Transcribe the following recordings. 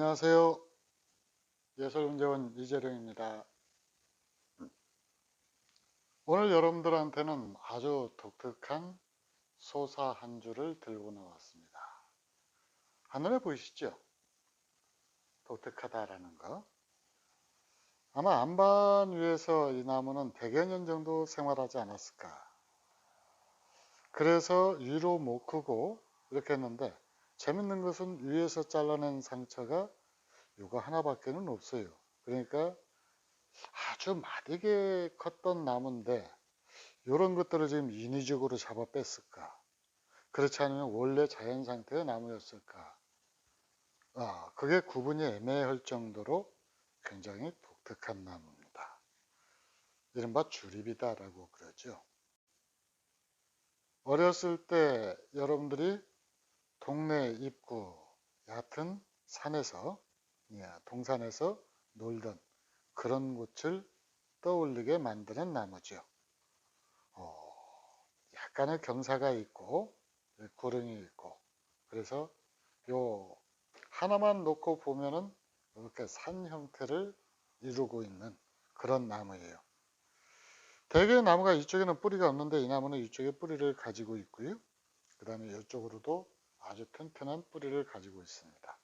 안녕하세요. 예술문제원 이재룡입니다. 오늘 여러분들한테는 아주 독특한 소사 한 줄을 들고 나왔습니다. 하늘에 보이시죠? 독특하다라는 거. 아마 안반 위에서 이 나무는 100여 년 정도 생활하지 않았을까. 그래서 위로 못 크고 이렇게 했는데 재밌는 것은 위에서 잘라낸 상처가 이거 하나밖에는 없어요. 그러니까 아주 마디게 컸던 나무인데 이런 것들을 지금 인위적으로 잡아 뺐을까? 그렇지 않으면 원래 자연 상태의 나무였을까? 아, 그게 구분이 애매할 정도로 굉장히 독특한 나무입니다. 이른바 주립이다라고 그러죠. 어렸을 때 여러분들이 동네 입구 얕은 산에서 예, 동산에서 놀던 그런 곳을 떠올리게 만드는 나무죠. 어, 약간의 경사가 있고 구릉이 있고 그래서 요 하나만 놓고 보면은 이렇게 산 형태를 이루고 있는 그런 나무예요. 대개 나무가 이쪽에는 뿌리가 없는데 이 나무는 이쪽에 뿌리를 가지고 있고요. 그 다음에 이쪽으로도 아주 튼튼한 뿌리를 가지고 있습니다.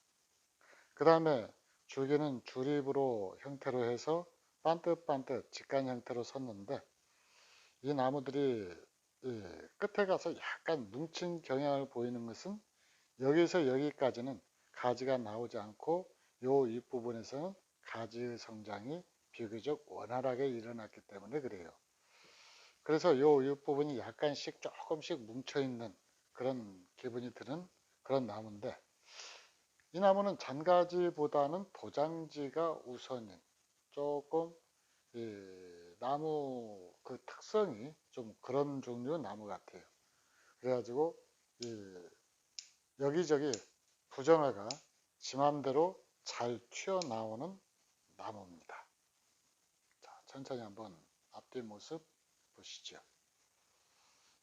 그 다음에 줄기는 줄입으로 형태로 해서 반듯반듯 직간 형태로 섰는데 이 나무들이 끝에 가서 약간 뭉친 경향을 보이는 것은 여기서 여기까지는 가지가 나오지 않고 요 윗부분에서는 가지 성장이 비교적 원활하게 일어났기 때문에 그래요. 그래서 요 윗부분이 약간씩 조금씩 뭉쳐있는 그런 기분이 드는 그런 나무인데 이 나무는 잔가지보다는 도장지가 우선인 조금 나무 그 특성이 좀 그런 종류의 나무 같아요. 그래가지고 여기저기 부정화가 지맘대로 잘 튀어나오는 나무입니다. 자, 천천히 한번 앞뒤 모습 보시죠.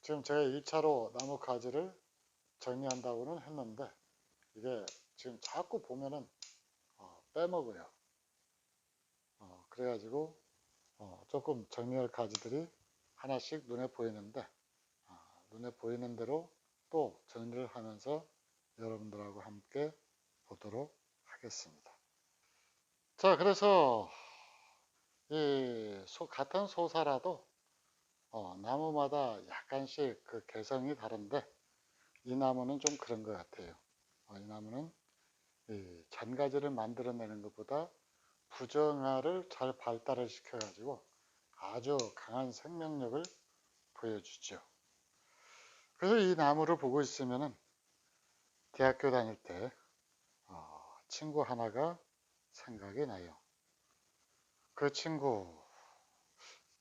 지금 제가 1차로 나무 가지를 정리한다고는 했는데 이게 지금 자꾸 보면은 어, 빼먹어요. 어, 그래가지고 어, 조금 정리할 가지들이 하나씩 눈에 보이는데 어, 눈에 보이는 대로 또 정리를 하면서 여러분들하고 함께 보도록 하겠습니다. 자 그래서 이 소, 같은 소사라도 어, 나무마다 약간씩 그 개성이 다른데 이 나무는 좀 그런 것 같아요. 어, 이 나무는 이 잔가지를 만들어내는 것보다 부정화를 잘 발달을 시켜가지고 아주 강한 생명력을 보여주죠. 그래서 이 나무를 보고 있으면은 대학교 다닐 때 어, 친구 하나가 생각이 나요. 그 친구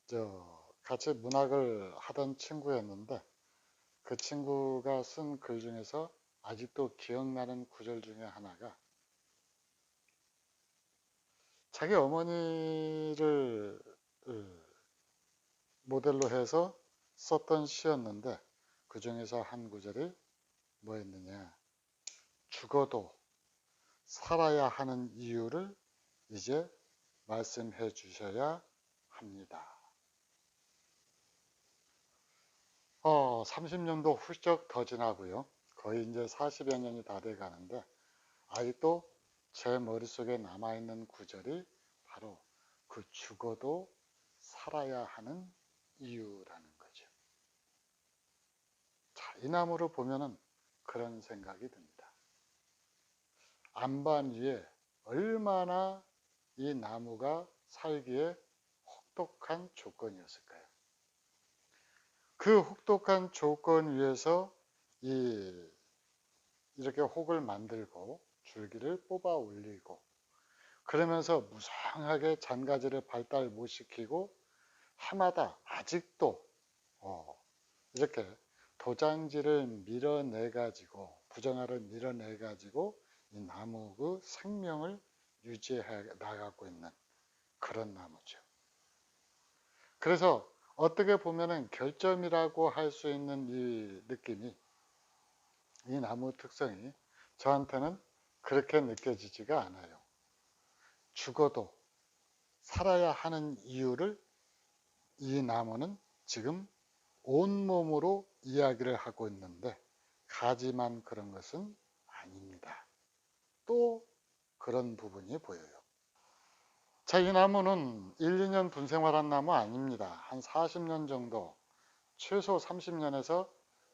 저 같이 문학을 하던 친구였는데 그 친구가 쓴 글 중에서 아직도 기억나는 구절 중에 하나가 자기 어머니를 모델로 해서 썼던 시였는데 그 중에서 한 구절이 뭐였느냐 죽어도 살아야 하는 이유를 이제 말씀해 주셔야 합니다. 어, 30년도 훌쩍 더 지나고요. 거의 이제 40여 년이 다 돼 가는데 아직도 제 머릿속에 남아있는 구절이 바로 그 죽어도 살아야 하는 이유라는 거죠. 자, 이 나무를 보면은 그런 생각이 듭니다. 안반 위에 얼마나 이 나무가 살기에 혹독한 조건이었을까요? 그 혹독한 조건 위에서 이 이렇게 혹을 만들고 줄기를 뽑아 올리고 그러면서 무성하게 잔가지를 발달 못 시키고 해마다 아직도 어 이렇게 도장지를 밀어내 가지고 부정화를 밀어내 가지고 이 나무 그 생명을 유지해 나가고 있는 그런 나무죠. 그래서 어떻게 보면은 결점이라고 할 수 있는 이 느낌이 이 나무 특성이 저한테는 그렇게 느껴지지가 않아요. 죽어도 살아야 하는 이유를 이 나무는 지금 온몸으로 이야기를 하고 있는데 가지만 그런 것은 아닙니다. 또 그런 부분이 보여요. 자, 이 나무는 1, 2년 분생활한 나무 아닙니다. 한 40년 정도, 최소 30년에서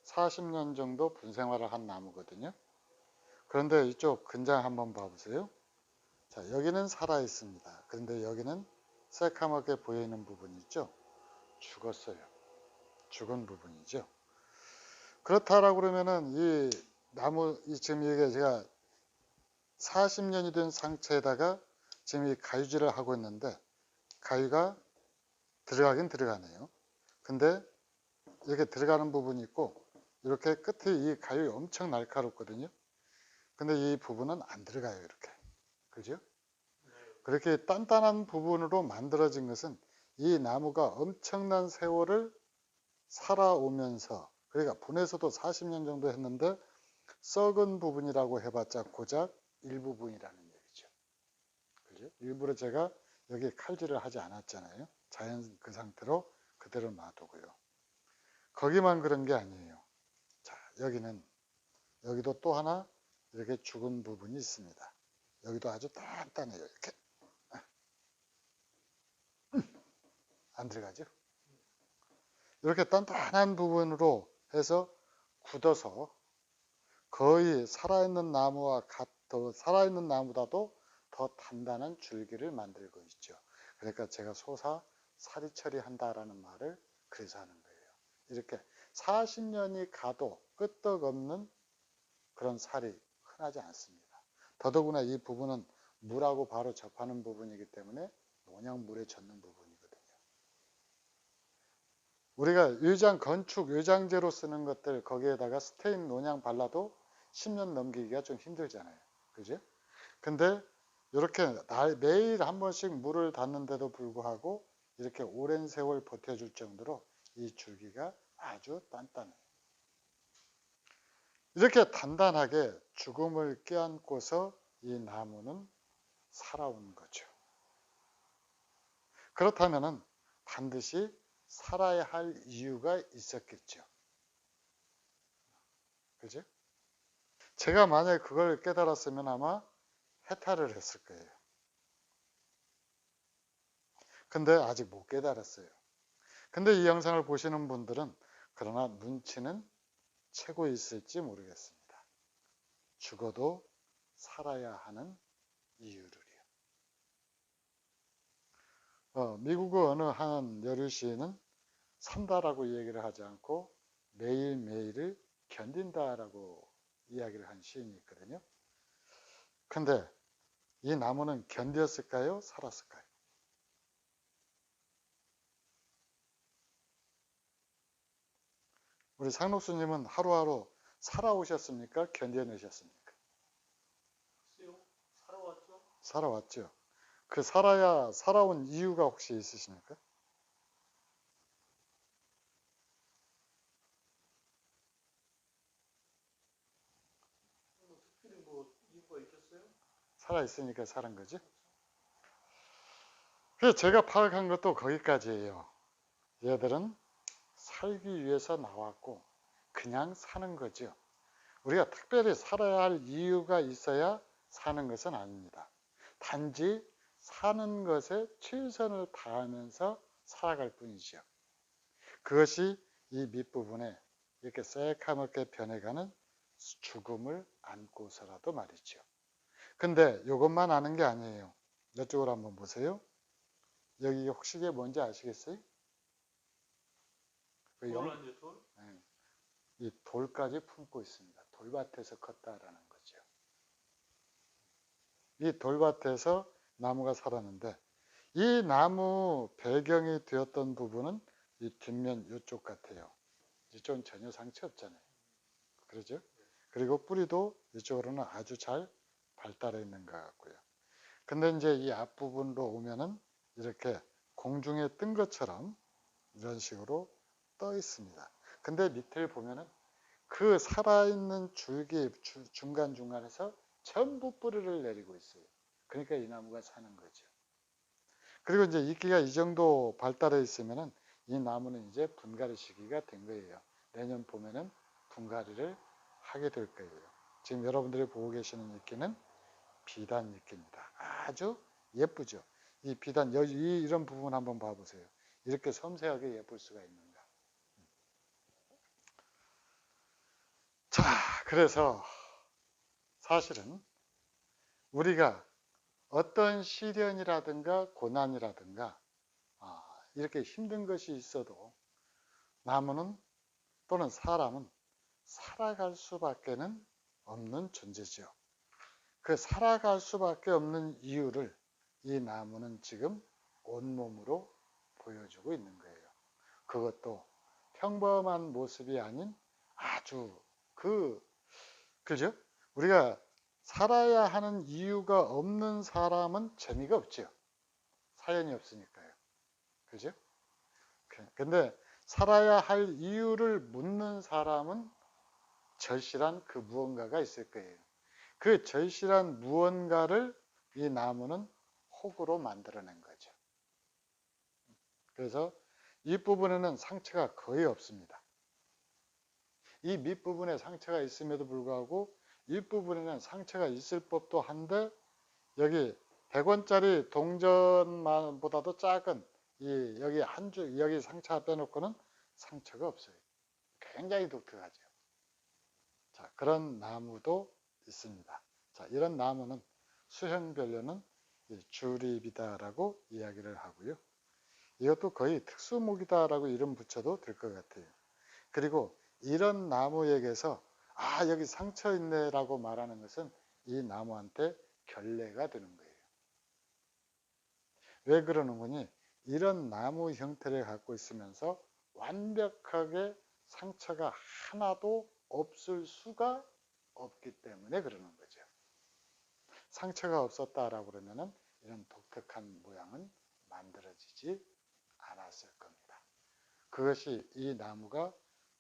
40년 정도 분생활을 한 나무거든요. 그런데 이쪽 근장 한번 봐보세요. 자, 여기는 살아 있습니다. 그런데 여기는 새카맣게 보이는 부분이 있죠. 죽었어요. 죽은 부분이죠. 그렇다라고 그러면은 이 나무, 이 지금 이게 제가 40년이 된 상처에다가 지금 이 가위질을 하고 있는데 가위가 들어가긴 들어가네요. 근데 이렇게 들어가는 부분이 있고 이렇게 끝에 이 가위 엄청 날카롭거든요. 근데 이 부분은 안 들어가요. 이렇게. 그죠? 그렇게 단단한 부분으로 만들어진 것은 이 나무가 엄청난 세월을 살아오면서 그러니까 분에서도 40년 정도 했는데 썩은 부분이라고 해봤자 고작 일부분이라는 그죠? 일부러 제가 여기 칼질을 하지 않았잖아요. 자연 그 상태로 그대로 놔두고요. 거기만 그런 게 아니에요. 자, 여기는 여기도 또 하나 이렇게 죽은 부분이 있습니다. 여기도 아주 단단해요. 이렇게 안 들어가죠? 이렇게 단단한 부분으로 해서 굳어서 거의 살아있는 나무와 같더 살아있는 나무보다도 더 단단한 줄기를 만들고 있죠. 그러니까 제가 소사 사리 처리한다라는 말을 그래서 하는 거예요. 이렇게 40년이 가도 끄떡없는 그런 살이 흔하지 않습니다. 더더구나 이 부분은 물하고 바로 접하는 부분이기 때문에 농약물에 젖는 부분이거든요. 우리가 의장 건축 외장재로 쓰는 것들 거기에다가 스테인 논양 발라도 10년 넘기기가 좀 힘들잖아요. 그죠? 근데 이렇게 매일 한 번씩 물을 닿는데도 불구하고 이렇게 오랜 세월 버텨줄 정도로 이 줄기가 아주 단단해요. 이렇게 단단하게 죽음을 껴안고서 이 나무는 살아온 거죠. 그렇다면 반드시 살아야 할 이유가 있었겠죠. 그죠? 제가 만약에 그걸 깨달았으면 아마 해탈을 했을 거예요. 근데 아직 못 깨달았어요. 근데 이 영상을 보시는 분들은 그러나 눈치는 채고 있을지 모르겠습니다. 죽어도 살아야 하는 이유를요. 어, 미국의 어느 한 여류시인은 산다라고 얘기를 하지 않고 매일매일을 견딘다라고 이야기를 한 시인이 있거든요. 근데 이 나무는 견뎠을까요? 살았을까요? 우리 상록수님은 하루하루 살아오셨습니까? 견뎌내셨습니까? 살아왔죠? 살아왔죠. 그 살아야 살아온 이유가 혹시 있으십니까? 뭐 특별히 뭐 이유가 있겠어요? 살아 있으니까 사는 거지. 그래서 제가 파악한 것도 거기까지예요. 얘들은 살기 위해서 나왔고 그냥 사는 거죠. 우리가 특별히 살아야 할 이유가 있어야 사는 것은 아닙니다. 단지 사는 것에 최선을 다하면서 살아갈 뿐이죠. 그것이 이 밑부분에 이렇게 새카맣게 변해가는 죽음을 안고서라도 말이죠. 근데 이것만 아는 게 아니에요. 이쪽으로 한번 보세요. 여기 혹시 이게 뭔지 아시겠어요? 그 영, 돌? 네. 이 돌까지 품고 있습니다. 돌밭에서 컸다라는 거죠. 이 돌밭에서 나무가 살았는데 이 나무 배경이 되었던 부분은 이 뒷면 이쪽 같아요. 이쪽은 전혀 상처 없잖아요. 그러죠? 그리고 뿌리도 이쪽으로는 아주 잘 발달해 있는 것 같고요. 근데 이제 이 앞부분으로 오면은 이렇게 공중에 뜬 것처럼 이런 식으로 떠 있습니다. 근데 밑을 보면은 그 살아있는 줄기 중간중간에서 전부 뿌리를 내리고 있어요. 그러니까 이 나무가 사는 거죠. 그리고 이제 이끼가 이 정도 발달해 있으면은 이 나무는 이제 분갈이 시기가 된 거예요. 내년 봄에는 분갈이를 하게 될 거예요. 지금 여러분들이 보고 계시는 이끼는 비단 이끼입니다. 아주 예쁘죠. 이 비단 이- 이런 부분 한번 봐보세요. 이렇게 섬세하게 예쁠 수가 있는가. 자, 그래서 사실은 우리가 어떤 시련이라든가 고난이라든가 아, 이렇게 힘든 것이 있어도 나무는 또는 사람은 살아갈 수밖에는 없는 존재죠. 그 살아갈 수밖에 없는 이유를 이 나무는 지금 온몸으로 보여주고 있는 거예요. 그것도 평범한 모습이 아닌 아주 그, 그죠? 우리가 살아야 하는 이유가 없는 사람은 재미가 없죠. 사연이 없으니까요. 그죠? 그- 근데 살아야 할 이유를 묻는 사람은 절실한 그 무언가가 있을 거예요. 그 절실한 무언가를 이 나무는 혹으로 만들어낸 거죠. 그래서 윗부분에는 상처가 거의 없습니다. 이 밑부분에 상처가 있음에도 불구하고 윗부분에는 상처가 있을 법도 한데 여기 100원짜리 동전만보다도 작은 이 여기 한 줄 여기 상처 빼놓고는 상처가 없어요. 굉장히 독특하죠. 자, 그런 나무도 있습니다. 자, 이런 나무는 수형별로는 이 주립이다라고 이야기를 하고요. 이것도 거의 특수목이다라고 이름 붙여도 될 것 같아요. 그리고 이런 나무에게서 아 여기 상처 있네라고 말하는 것은 이 나무한테 결례가 되는 거예요. 왜 그러는 거니? 이런 나무 형태를 갖고 있으면서 완벽하게 상처가 하나도 없을 수가 없기 때문에 그러는 거죠. 상처가 없었다라고 그러면은 이런 독특한 모양은 만들어지지 않았을 겁니다. 그것이 이 나무가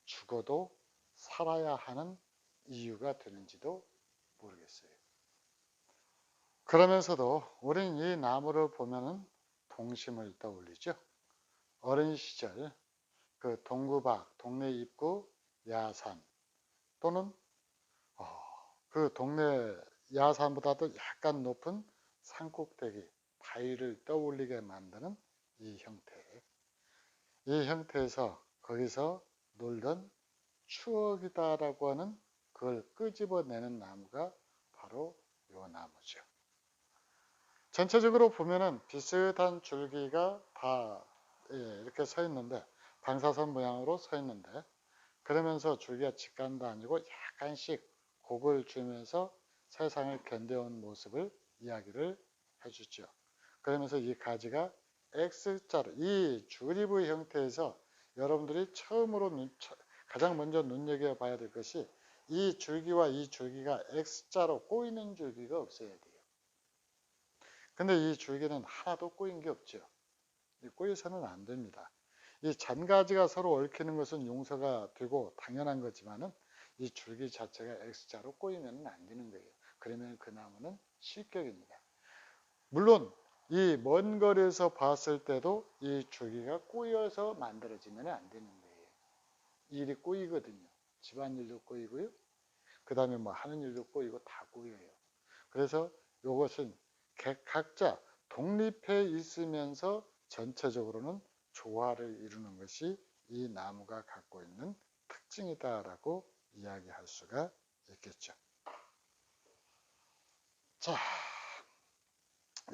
죽어도 살아야 하는 이유가 되는지도 모르겠어요. 그러면서도 우린 이 나무를 보면은 동심을 떠올리죠. 어린 시절 그 동구박, 동네 입구 야산 또는 어, 그 동네 야산보다도 약간 높은 산꼭대기 바위를 떠올리게 만드는 이 형태. 이 형태에서 거기서 놀던 추억이다라고 하는 그걸 끄집어내는 나무가 바로 요 나무죠. 전체적으로 보면은 비슷한 줄기가 다 예, 이렇게 서 있는데 방사선 모양으로 서 있는데 그러면서 줄기가 직간도 아니고 약간씩 곡을 주면서 세상을 견뎌온 모습을 이야기를 해주죠. 그러면서 이 가지가 X자로 이 주리부 형태에서 여러분들이 처음으로 눈, 가장 먼저 눈여겨 봐야 될 것이 이 줄기와 이 줄기가 X자로 꼬이는 줄기가 없어야 돼요. 근데 이 줄기는 하나도 꼬인 게 없죠. 꼬여서는 안 됩니다. 이 잔가지가 서로 얽히는 것은 용서가 되고 당연한 거지만은 이 줄기 자체가 X자로 꼬이면 안 되는 거예요. 그러면 그 나무는 실격입니다. 물론 이 먼 거리에서 봤을 때도 이 줄기가 꼬여서 만들어지면 안 되는 거예요. 일이 꼬이거든요. 집안일도 꼬이고요. 그 다음에 뭐 하는 일도 꼬이고 다 꼬여요. 그래서 이것은 각자 독립해 있으면서 전체적으로는 조화를 이루는 것이 이 나무가 갖고 있는 특징이다라고 이야기할 수가 있겠죠. 자,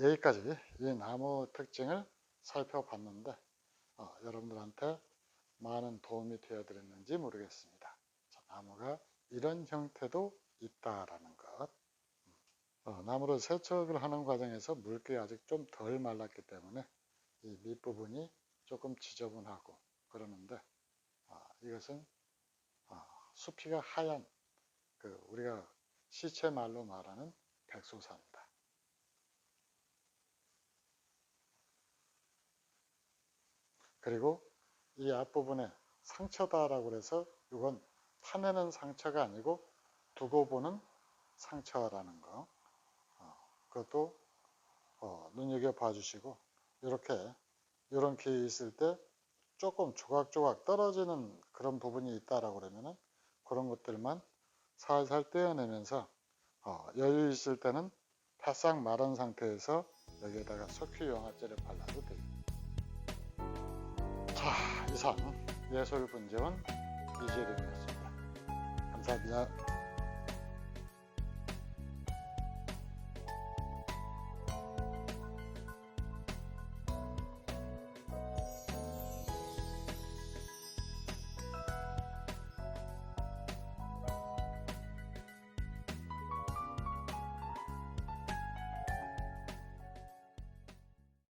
여기까지 이 나무 특징을 살펴봤는데 어, 여러분들한테 많은 도움이 되어드렸는지 모르겠습니다. 자, 나무가 이런 형태도 있다라는 것. 어, 나무를 세척을 하는 과정에서 물기가 아직 좀 덜 말랐기 때문에 이 밑부분이 조금 지저분하고 그러는데 아, 이것은 아, 수피가 하얀 그 우리가 시체 말로 말하는 백소사입니다. 그리고 이 앞부분에 상처다라고 해서 이건 파내는 상처가 아니고 두고 보는 상처라는 거 어, 그것도 어, 눈여겨 봐 주시고 이렇게 이런 게 있을 때 조금 조각조각 떨어지는 그런 부분이 있다라고 그러면은 그런 것들만 살살 떼어내면서 어, 여유 있을 때는 바싹 마른 상태에서 여기에다가 석유 영화제를 발라도 돼요. 자, 이상 예술 분재원 이재림이었습니다. 감사합니다.